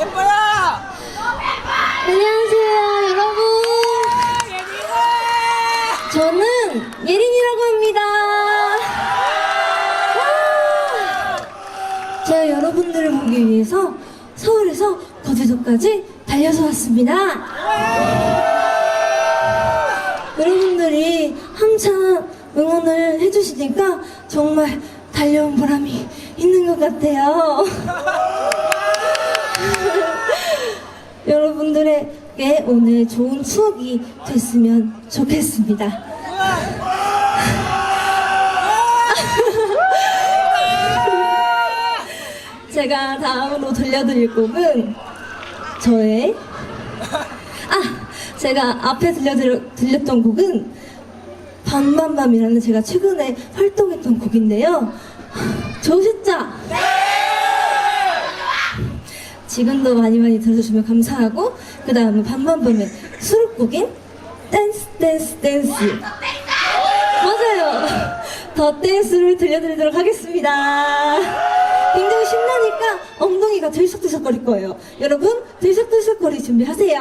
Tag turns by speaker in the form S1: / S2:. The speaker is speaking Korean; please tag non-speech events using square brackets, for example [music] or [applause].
S1: 예뻐요!
S2: 안녕하세요, 여러분. 저는 예린이라고 합니다. 와! 제가 여러분들을 보기 위해서 서울에서 거제도까지 달려서 왔습니다. 여러분들이 한참 응원을 해주시니까 정말 달려온 보람이 있는 것 같아요. [laughs] 여러분들에게 오늘 좋은 추억이 됐으면 좋겠습니다. [laughs] 제가 다음으로 들려드릴 곡은 저의 아 제가 앞에 들려드려, 들렸던 곡은 밤밤밤이라는 제가 최근에 활동했던 곡인데요. 좋으셨죠? 지금도 많이 많이 들어주시면 감사하고 그 다음에 밤밤밤의 수록곡인 댄스 댄스 댄스. 맞아요. 더 댄스를 들려드리도록 하겠습니다. 굉장히 신나니까 엉덩이가 들썩들썩거릴 거예요. 여러분 들썩들썩거리 준비하세요